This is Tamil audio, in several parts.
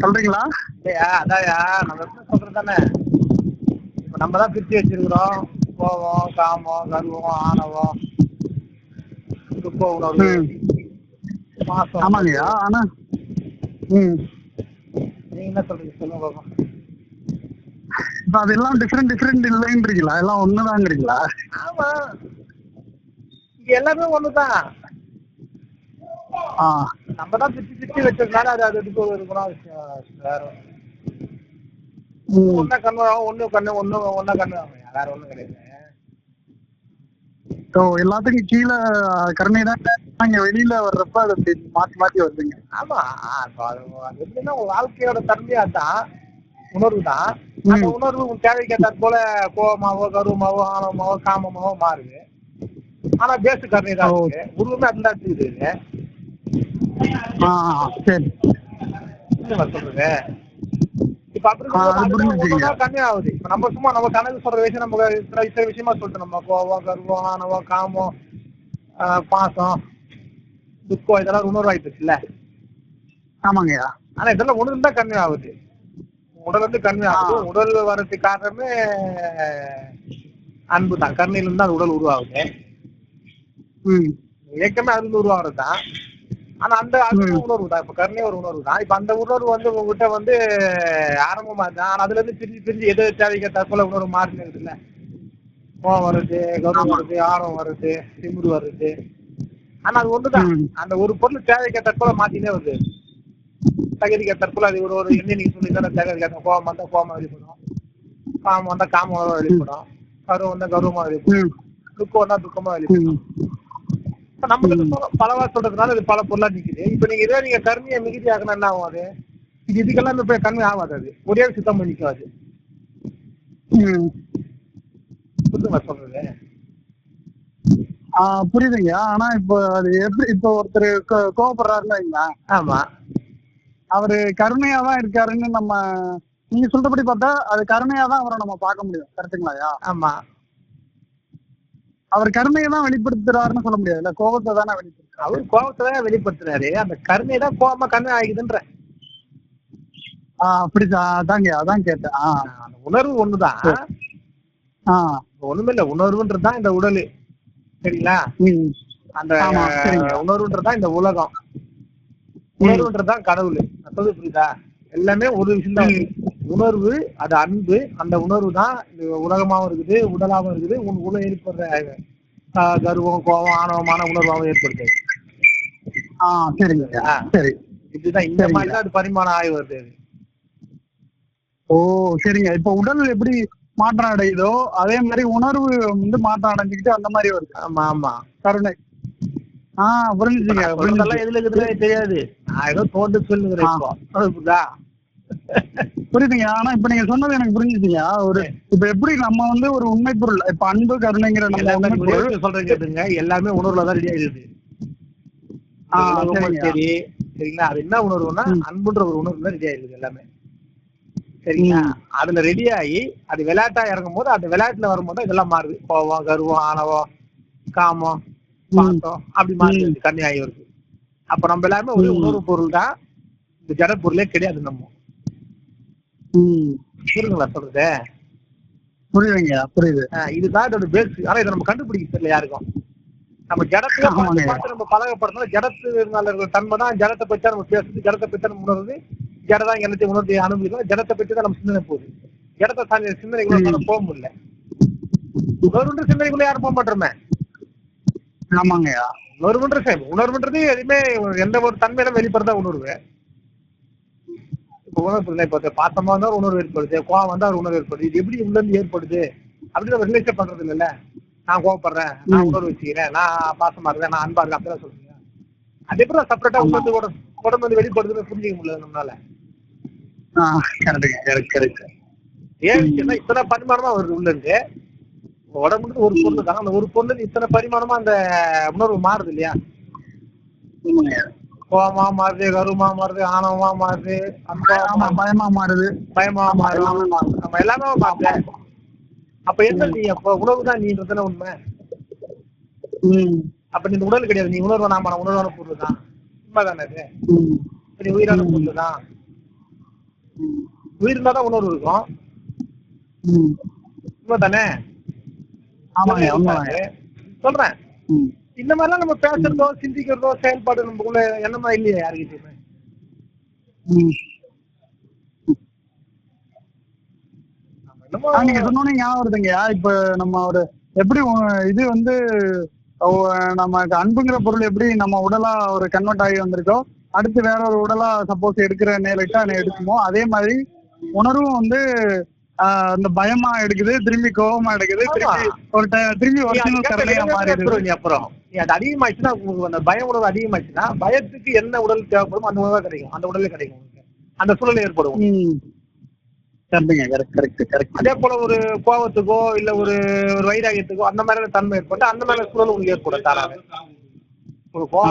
சொல்றீங்களா? இல்லையா? அதான்யா நம்ம எப்படி சொல்றது தானே? இப்ப நம்ம தான் பிரிச்சு வச்சிருக்கிறோம். கோபம் காமம் கர்வம் ஆணவம் துக்க உணர்வு. மாசம். ஆமாங்கய்யா ஆனா ம். நீங்க என்ன சொல்றீங்க? சொல்லுங்க பாப்போம். இப்ப அதெல்லாம் டிஃப்ரெண்ட் டிஃப்ரெண்ட் இல்லைன்றீங்களா? எல்லாம் ஒண்ணுதாங்கிறீங்களா ஆமா. எல்லாமே ஒண்ணுதான். ஆ. நம்ம தான் பிரிச்சு பிரிச்சு வச்சதுனால அது அது இதுக்கு ஒரு குணம் விஷயம். வேற ம். ஒன்னா கண்ணு ஒண்ணு கண்ணு ஒண்ணு ஒன்னா கண்ணு வேற ஒண்ணும் கிடையாது. ஸோ எல்லாத்துக்கும் கீழே கருணை தான். இங்க வெளியில வர்றப்ப அது அப்படி மாத்தி மாத்தி வருதுங்க. ஆமா அது எப்படின்னா உங்க வாழ்க்கையோட தன்மையா தான் உணர்வு தான். அந்த. உணர்வு உங்க தேவைக்கு ஏற்றாற் போல கோபமாவோ கருவமாவோ ஆணவமாவோ காமமாவோ மாறுது. ஆனா பேசு கருணை தான் உருவமே அதுதான் இருக்குது ஆ சரி. இப்ப அப்படி ஆ, அது புரிஞ்சுச்சுங்க. கம்மி ஆகுது இப்ப நம்ம சும்மா நம்ம கணக்கு சொல்ற விஷயம் நம்ம இத்தனை விஷயமா சொல்லிட்டு நம்ம கோபம் கர்வம் ஆணவம் காமம் பாசம் துக்கம் இதெல்லாம் உணர்வாயிட்டுச்சுல்ல ஆமாங்கய்யா ஆனா இதெல்லாம் உணர்வு தான் கம்மி ஆகுது உடல் வந்து கம்மி ஆகுது. உடல் வர்றதுக்கு காரணமே அன்பு தான். கருணையில இருந்து அந்த உடல் உருவாகுது. இயக்கமே அதுல உருவாகிறது தான் ஆனா அந்த. உணர்வு தான். இப்ப கருணை ஒரு உணர்வு தான். இப்ப அந்த உணர்வு வந்து உங்ககிட்ட வந்து ஆரம்பமா தான். ஆனா அதுல இருந்து பிரிஞ்சு பிரிஞ்சு எது தேவைக்கு தற்போல உணர்வு மாறி இருக்குல்ல கோவம் வருது கௌரவம். வருது ஆர்வம் வருது திமிரு வருது. ஆனா அது ஒண்ணுதான். அந்த ஒரு பொருள் தேவைக்கு தற்போல மாத்தினே வருது. தகுதிக்கு தற்போல அது ஒரு ஒரு என்ன நீங்க சொல்லி தானே தகுதிக்கு கோவம் வந்தா கோவமா வெளிப்படும். காமம் வந்தா காமம் வெளிப்படும். கருவம் வந்தா கருவமா வெளிப்படும். துக்கம் வந்தா துக்கமா வெளிப்படும். நம்ம பலவா சொல்றதுனால இது பல பொருளா நிக்குது. இப்ப நீங்க இதே நீங்க கருமையை மிகுதி ஆகணும் என்ன ஆகும் அது? இது இதுக்கெல்லாம் இப்ப கருமை ஆகாது அது. ஒரே சுத்தம் பண்ணிக்கும் அது. ம். புரியுதுங்களா சொல்றது? ஆ புரியுதுங்க. ஆனா இப்போ அது எப்படி இப்போ ஒருத்தர் கோவப்படுறாருன்னு வைங்களேன் ஆமா. அவரு கருணையா தான் இருக்காருன்னு நம்ம நீங்க சொல்றபடி பார்த்தா அது கருணையா தான் அவரை நம்ம பார்க்க முடியும். கரெக்டுங்களாயா ஆமா. அவர் கருணையை தான் வெளிப்படுத்துறாருன்னு சொல்ல முடியாதுல்ல கோபத்தை தானே வெளிப்படுத்துறாரு. அவர் கோபத்தை தான் வெளிப்படுத்துறாரு. அந்த கருணை தான் கோபமா கருணை ஆகிதுன்ற. ஆ அப்படிதான் அதாங்க அதான் கேட்டேன். ஆ. அந்த உணர்வு ஒண்ணுதான். ஆ. ஒண்ணுமில்ல உணர்வுன்றதுதான் இந்த உடல். சரிங்களா? அந்த. உணர்வுன்றதுதான் இந்த உலகம். உணர்வுன்றதுதான் கடவுள். புரியுதா? எல்லாமே ஒரு விஷயம் தான் உணர்வு அது அன்பு அந்த உணர்வு தான் இந்த உலகமாவும் இருக்குது உடலாவும் இருக்குது உன் உள்ள ஏற்படுற ஆஹ், கர்வம் கோபம் ஆணவமான உணர்வாகவும் ஏற்படுது ஆ சரிங்க. சரி. இப்படிதான் இந்த. மாதிரி தான் அது பரிமாணம் ஆகி வருது. ஓ சரிங்க. இப்போ உடல் எப்படி மாற்றம் அடையுதோ அதே மாதிரி உணர்வு வந்து மாற்றம் அடைஞ்சுக்கிட்டு அந்த மாதிரி வருது. ஆமா ஆமா. கருணை. ஆ புரிஞ்சுச்சுங்க சொல்றதெல்லாம் புரிஞ்சுச்சு எதுல இருக்குதுன்னே தெரியாது. நான் ஏதோ தோண்டு சொல்லுங்கிறேன் இப்போ. புரியுதுங்க. ஆனா இப்ப நீங்க சொன்னது எனக்கு புரிஞ்சுச்சுங்க ஒரு இப்ப எப்படி நம்ம வந்து ஒரு உண்மை பொருள் இப்ப அன்பு கருணைங்கிற நம்ம சொல்றேன் கேட்டுங்க. எல்லாமே உணர்வுல தான் ரெடி ஆயிடுது. சரி சரிங்களா? அது என்ன உணர்வுனா ம். அன்புன்ற ஒரு உணர்வு தான் ரெடி ஆயிடுது எல்லாமே. சரிங்களா. அதுல ரெடி ஆகி அது விளையாட்டா இறங்கும் போது அந்த விளையாட்டுல வரும்போது இதெல்லாம் மாறுது. கோவம் கருவம் ஆணவம் காமம் பாசம் அப்படி மாறுது. ஆகி வருது. அப்ப நம்ம எல்லாமே ஒரு. உணர்வு பொருள் தான். இந்த ஜட பொருளே கிடையாது நம்ம. புரியுதுங்களா சொல்றது? புரியுதுங்க புரியுது. இதுதான் இதோட பேஸ் ஆனா இதை நம்ம கண்டுபிடிக்க தெரியல யாருக்கும். நம்ம பார்த்து ஆமாங்க. பார்த்து நம்ம பழகப்படுறதுனால ஜடத்து மேல இருக்கிற தன்மை தான் ஜடத்தை தான் நம்ம பேசுறது ஜடத்தை பத்தி தான் நம்ம உணர்றது. ஜட தான் எல்லாத்தையும் உணர்ந்து அனுபவிக்கிறோம் ஜடத்தை பத்தி தான் நம்ம சிந்தனை போகுது. ஜடத்தை சார்ந்த சிந்தனைக்குள்ள போக முடியல. உணர்வுன்ற சிந்தனைக்குள்ள யாரும் போக மாட்டோமே. ஆமாங்கய்யா உணர்வுன்ற உணர்வுன்றது எதுவுமே எந்த ஒரு தன்மையில வெளிப்படுறதா உணர்வு. இப்ப உணர்வு இப்ப பாசமா ஒரு உணர்வு ஏற்படுது கோவம் வந்தா உணர்வு ஏற்படுது. இது எப்படி உள்ள இருந்து ஏற்படுது? அப்படின்னு ரிலேஷன் பண்றது இல்லைல்ல? நான் கோவப்படுறேன் நான். உணர்வு வச்சுக்கிறேன் நான் பாசமா இருக்கேன் நான் அன்பா இருக்கேன் அப்படிலாம் சொல்றீங்க அது எப்படி செப்பரேட்டா உணர்ந்து கூட உடம்பு வந்து வெளிப்படுதுன்னு புரிஞ்சுக்க முடியல நம்மளால. ஏன் இத்தனை பரிமாணமா வருது உள்ள இருந்து. உடம்புக்கு ஒரு பொருள் தான். அந்த ஒரு பொருள் இத்தனை பரிமாணமா அந்த உணர்வு மாறுது இல்லையா? கோவமா மாறுது கருமா மாறுது ஆணவமா மாறுது பயமா மாறுது. பயமா மாறுது. நம்ம எல்லாமே மாறுது அப்ப என்ன நீ அப்ப உணவு தான் நீன்றதுல உண்மை. ம். அப்ப நீ இந்த உடல் கிடையாது. நீ உணர்வு நாம உணர்வான பொருள் தான் உண்மைதானே இது நீ உயிரான பொருள் தான் உயிர் இருந்தா தான் உணர்வு இருக்கும். ம். உண்மைதானே ஆமாங்க சொல்றேன். ம். இந்த மாதிரிலாம் நம்ம பேசுறதோ சிந்திக்கிறதோ செயல்பாடு நமக்குள்ள என்னமா இல்லையா யாருக்கிட்டயுமே. நம்ம நீங்க சொன்னோன்னே ஞாபகம் வருதுங்கய்யா இப்ப நம்ம ஒரு எப்படி இது வந்து நமக்கு அன்புங்கிற பொருள் எப்படி நம்ம உடலா ஒரு கன்வெர்ட் ஆகி வந்திருக்கோ அடுத்து வேற ஒரு உடலா சப்போஸ் எடுக்கிற நேரிட்டா எடுக்குமோ அதே மாதிரி உணர்வும் வந்து இந்த பயமா எடுக்குது திரும்பி கோபமா எடுக்குது திரும்பி ஒரு திரும்பி ஒரிஜினல் கருணையா மாறிடுது. நீ அப்புறம். நீ அது அதிகமாச்சுன்னா உங்களுக்கு அந்த பய உணர்வு அதிகமாச்சுன்னா பயத்துக்கு என்ன உடல் தேவைப்படும் அந்த உணவு கிடைக்கும். அந்த உடலே கிடைக்கும் உங்களுக்கு. அந்த சூழல் ஏற்படும். அதே போல ஒரு கோபத்துக்கோ இல்ல ஒரு ஒரு வைராகியத்துக்கோ அந்த மாதிரி தன்மை ஏற்பட்டு அந்த மாதிரி சூழல் உங்களுக்கு ஏற்படும் தாராக ஒரு.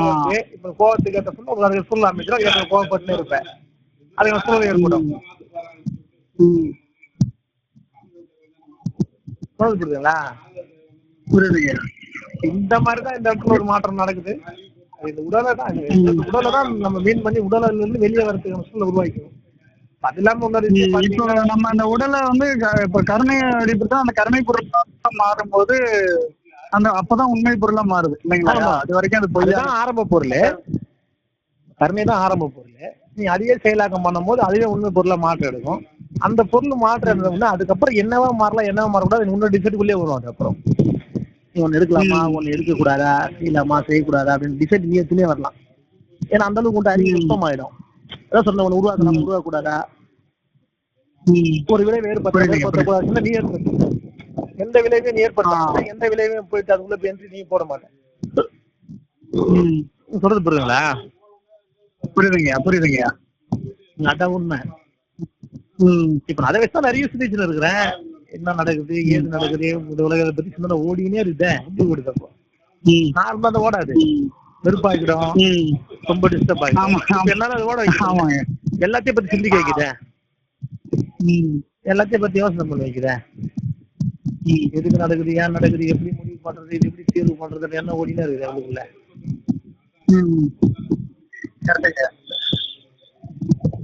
இருக்கு இப்ப கோபத்துக்கு ஏற்ற சூழல் அதுக்கு சூழல் அமைச்சிடும் கோபப்பட்டு இருப்பேன். அதுக்கு சூழல் ஏற்படும். புரியுதுங்களா புரியுதுங்க. இந்த மாதிரி தான் இந்த இடத்துல ஒரு மாற்றம் நடக்குது. இந்த உடலை தான் உடலை தான் நம்ம மீன் பண்ணி உடல்ல இருந்து வெளியே வரதுக்கு சூழல் உருவாக்கிடும் அது இல்லாம இப்போ நம்ம அந்த உடலை வந்து இப்ப கருணை அடிப்பட்டு அந்த கருணை பொருளா மாறும்போது அந்த அப்பதான் உண்மை பொருளா மாறுது இல்லைங்களா. அது வரைக்கும் அது பொய்யா அதுதான் ஆரம்ப பொருள். கருணை தான் ஆரம்ப பொருள். நீ அதையே செயலாக்கம் பண்ணும்போது அதுவே உண்மை பொருளா மாற்றம் எடுக்கும். அந்த பொருள் மாற்றம் இருந்ததுன்னா அதுக்கப்புறம் என்னவா மாறலாம் என்னவா மாறக்கூடாது இன்னொரு டிசைடுக்குள்ளே வரும் அதுக்கப்புறம் நீ ஒன்னு எடுக்கலாமா ஒன்னு எடுக்க கூடாதா செய்யலாமா செய்யக்கூடாதா அப்படின்னு டிசைட் நீ வரலாம். ஏன்னா அந்த அளவுக்கு உண்டு அறிவு நுட்பமாயிடும். அதான் சொன்ன ஒன்று உருவாக்கலாம் உருவாக்கூடாதா. ஒரு விளைவு ஏற்படுத்தக்கூடாதுன்னா நீ ஏற்படுத்த எந்த விளைவையும் நீ ஏற்படுத்த எந்த விளைவையும் போயிட்டு அதுக்குள்ள entry நீ போட மாட்டேன். சொல்றது புரியுதுங்களா? புரியுதுங்க புரியுதுங்க. அதான் உண்மை. இப்ப அதை வச்சு நிறைய சிந்திச்சுட்டு இருக்கிறேன். என்ன நடக்குது ஏது நடக்குது இந்த உலகத்தை பத்தி சிந்தனை ஓடினே ஓடுது அப்போ. ம். நார்மலா அதை ஓடாது. வெறுப்பாக்கிடும். ரொம்ப டிஸ்டர்ப் ஆகிடும் எல்லாரும் அதை ஓட ஆமாங்க. எல்லாத்தையும் பத்தி சிந்திக்க வைக்குதே. எல்லாத்தையும் பத்தி யோசனை பண்ண வைக்கிறேன் ம். எதுக்கு நடக்குது ஏன் நடக்குது எப்படி முடிவு பண்றது இது எப்படி தீர்வு பண்றது என்ன ஓடினே இருக்குது அவங்களுக்குள்ள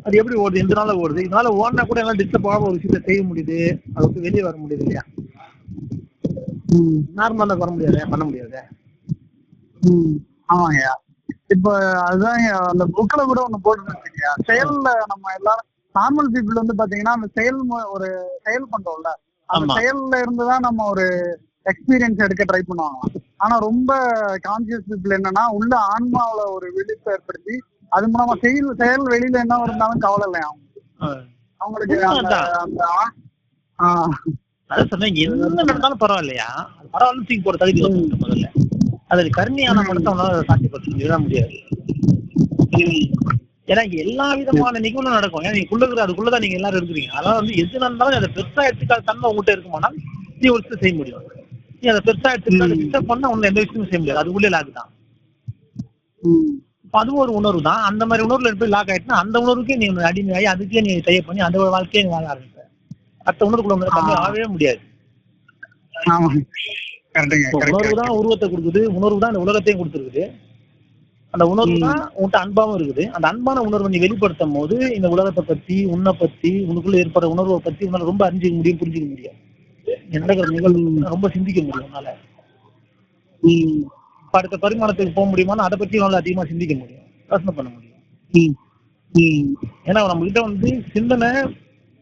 அது எப்படி ஓடுது? நாள் ஓடுது? இதனால ஓடினா கூட எல்லாம் டிஸ்டர்ப் ஆகாம ஒரு விஷயத்த செய்ய முடியுது. அதை விட்டு வெளியே வர முடியுது இல்லையா. நார்மலா வர முடியாது? பண்ண முடியாது? ம். ஆமாங்கய்யா இப்ப அதுதாங்க அந்த புக்ல கூட ஒண்ணு போட்டுருந்துச்சுங்க செயல்ல நம்ம எல்லாரும் நார்மல் பீப்புள் வந்து பாத்தீங்கன்னா அந்த செயல் ஒரு செயல் பண்றோம்ல. அந்த. செயல்ல இருந்து தான் நம்ம ஒரு எக்ஸ்பீரியன்ஸ் எடுக்க ட்ரை பண்ணுவாங்க ஆனா ரொம்ப கான்சியஸ் பீப்புள் என்னன்னா உள்ள ஆன்மாவுல ஒரு விழிப்பு ஏற்படுத்தி அது மூலமா செயல் செயல் வெளியில என்ன இருந்தாலும் கவலை இல்லை அவங்களுக்கு. அதான் சொன்னேன் என்ன நடந்தாலும் பரவாயில்லையா? அது பரவாயில்ல தூக்கி போட தகுதி முதல்ல. அது கருணையான மனசை அவனால சாத்தியப்படுத்த முடியாது. ஏன்னா எல்லா விதமான நிகழ்வும் நடக்கும். ஏன்னா நீங்க இருக்கிற அதுக்குள்ளதான் நீங்க எல்லாரும் இருக்கிறீங்க. அதாவது வந்து எது நடந்தாலும் அதை பெருசா எடுத்துக்காத தன்மை உங்ககிட்ட இருக்குமானால் நீ ஒரு செய்ய முடியும். நீ அதை பெருசா டிஸ்டர்ப் பண்ணா உன்னை எந்த விஷயமும் செய்ய முடியாது. அது உள்ளே லாக் தான். அதுவும் ஒரு உணர்வு தான். அந்த மாதிரி உணர்வுல போய் லாக் ஆயிட்டுனா அந்த உணர்வுக்கே நீ அடிமையாகி அதுக்கே நீ செய்ய பண்ணி அந்த வாழ்க்கையை நீ வாழ ஆரம்பிப்ப அடுத்த உணர்வுக்குள்ள கம்மி ஆகவே முடியாது. உணர்வு தான் உருவத்தை கொடுக்குது. உணர்வு தான் இந்த உலகத்தையும் கொடுத்துருக்குது. அந்த உணர்வு தான் உன்கிட்ட அன்பாவும் இருக்குது. அந்த அன்பான உணர்வை நீ வெளிப்படுத்தும் போது இந்த உலகத்தை பத்தி உன்னை பத்தி உனக்குள்ள ஏற்படுற உணர்வை பத்தி உன்னால ரொம்ப அறிஞ்சிக்க முடியும் புரிஞ்சுக்க முடியும் நடக்கிற நிகழ்வு ரொம்ப சிந்திக்க முடியும் உன்னால. அடுத்த பரிமாணத்துக்கு போக முடியுமான்னு அதை பத்தி உன்னால அதிகமா சிந்திக்க முடியும். யோசனை பண்ண முடியும். ஏன்னா நம்ம கிட்ட வந்து சிந்தனை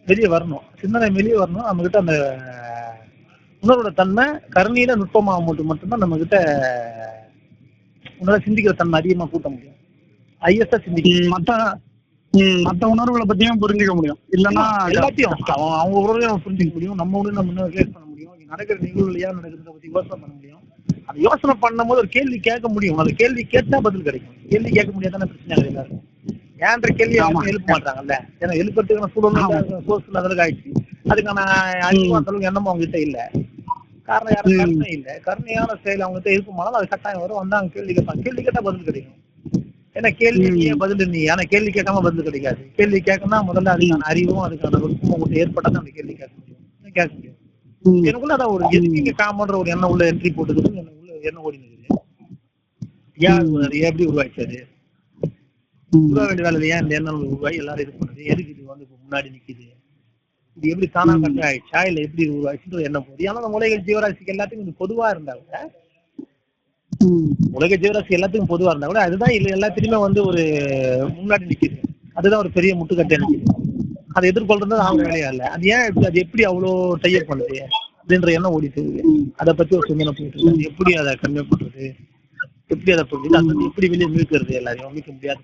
வெளியே வரணும். சிந்தனை வெளியே வரணும். நம்ம கிட்ட அந்த உணர்வோட தன்மை கருணையில நுட்பமாக மட்டும் மட்டும்தான் நம்ம கிட்ட உன்னால சிந்திக்கிற தன்மை அதிகமா கூட்ட முடியும். ஐஎஸ்ஆ சிந்திக்க ம், மத்த ம், மத்த உணர்வுகளை பத்தியும் புரிஞ்சுக்க முடியும். இல்லன்னா எல்லாத்தையும். அவங்க உணர்வையும் புரிஞ்சுக்க முடியும். நம்ம உணர்வு நம்ம ரிலேட் பண்ண முடியும். நடக்கிற நிகழ்வுல ஏன் நடக்கிறத பத்தி யோசனை பண்ண முடியும். அந்த யோசனை பண்ணும்போது ஒரு கேள்வி கேட்க முடியும். அந்த கேள்வி கேட்டா பதில் கிடைக்கும். கேள்வி கேட்க முடியாதான பிரச்சனை கிடையாது ஏன்ற கேள்வி யாரும் எழுப்ப மாட்டாங்கல்ல? ஏன்னா எழுப்புறதுக்கான சூழல் சோர்ஸ் அதற்கு ஆயிடுச்சு. அதுக்கான அறிவு அந்த அளவுக்கு எண்ணமும் அவங்க கிட்ட இல்ல. காரணம் யாரும் கருணை இல்ல. கருணையான செயல் அவங்க கிட்ட இருக்குமானாலும் அது கட்டாயம் வரும். வந்து அவங்க கேள்வி கேட்பாங்க. கேள்வி கேட்டா பதில் கிடைக்கும். ஏன்னா கேள்வி நீயே பதில் நீ ஆனா கேள்வி கேட்காம பதில் கிடைக்காது. கேள்வி கேட்கணும்னா முதல்ல அதுக்கான அறிவும் அதுக்கான விருப்பமும் உங்கள்கிட்ட ஏற்பட்டா தான் அந்த கேள்வி கேட்க முடியும். கேட்க முடியும். எனக்குள்ள அதான் ஒரு எதுக்கு இங்க காமன்ற ஒரு எண்ணம் உள்ள என்ட்ரி போட்டுக்கிறது எனக்கு உள்ள எண்ணம் ஓடி நிற்குது ஏன் அது எப்படி உருவாச்சு அது ம், உருவ வேண்டிய வேலை ஏன் இந்த எண்ணம் உருவாகி எல்லாரும் இது பண்ணுது? எதுக்கு இது வந்து முன்னாடி நிக்குது? இது எப்படி தானா கட்டு ஆயிடுச்சா? இல்ல எப்படி உருவாச்சுன்ற எண்ணம் போகுது. ஏன்னா அந்த மூலைகள் ஜீவராசிக்கு எல்லாத்துக்கும் இது பொதுவா இருந்தாங்க. உலக ஜீவராசி எல்லாத்துக்கும் பொதுவா இருந்தா கூட அதுதான் இல்ல எல்லாத்துலயுமே வந்து ஒரு முன்னாடி நிக்குது. அதுதான் ஒரு பெரிய முட்டுக்கட்டை நிக்குது. அதை எதிர்கொள்றது அவங்க வேலையா இல்ல? அது ஏன் அது எப்படி அவ்வளோ டைப் பண்ணுது? அப்படின்ற எண்ணம் ஓடிட்டு இருக்கு அதை பத்தி ஒரு சிந்தனை போயிட்டு எப்படி அதை கன்வே பண்றது? எப்படி அதை வந்து எப்படி வெளியே மீட்கிறது எல்லாரையும்? மீட்க முடியாது.